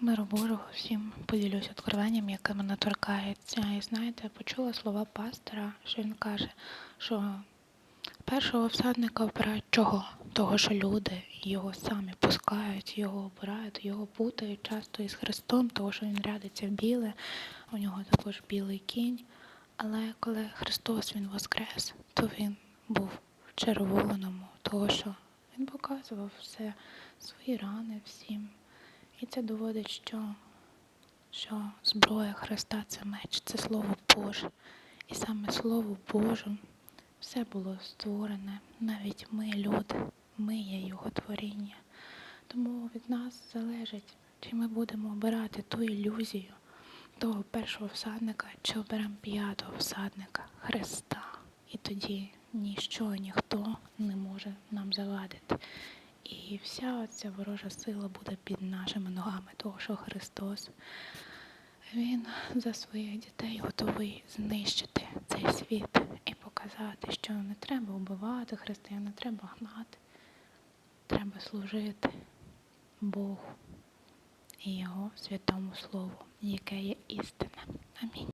Миру Божого всім поділюсь откровенням, яке мене торкається. І знаєте, почула слова пастора, що він каже, що першого всадника обирають чого? Того, що люди його самі пускають, його обирають, його путають часто із Христом, того, що він рядиться в біле, у нього також білий кінь. Але коли Христос Він воскрес, то Він був в червоному, того, що Він показував все, свої рани всім. Це доводить, що, що зброя Христа це меч, це Слово Боже. І саме Слово Боже все було створене, навіть ми, люди, ми є Його творіння. Тому від нас залежить, чи ми будемо обирати ту ілюзію того першого всадника, чи оберемо п'ятого всадника Христа. І тоді ніщо, ніхто не може нам завадити. І вся ця ворожа сила буде під нашими ногами, того, що Христос, Він за своїх дітей готовий знищити цей світ і показати, що не треба вбивати християн, не треба гнати, треба служити Богу і Його святому Слову, яке є істинне. Амінь.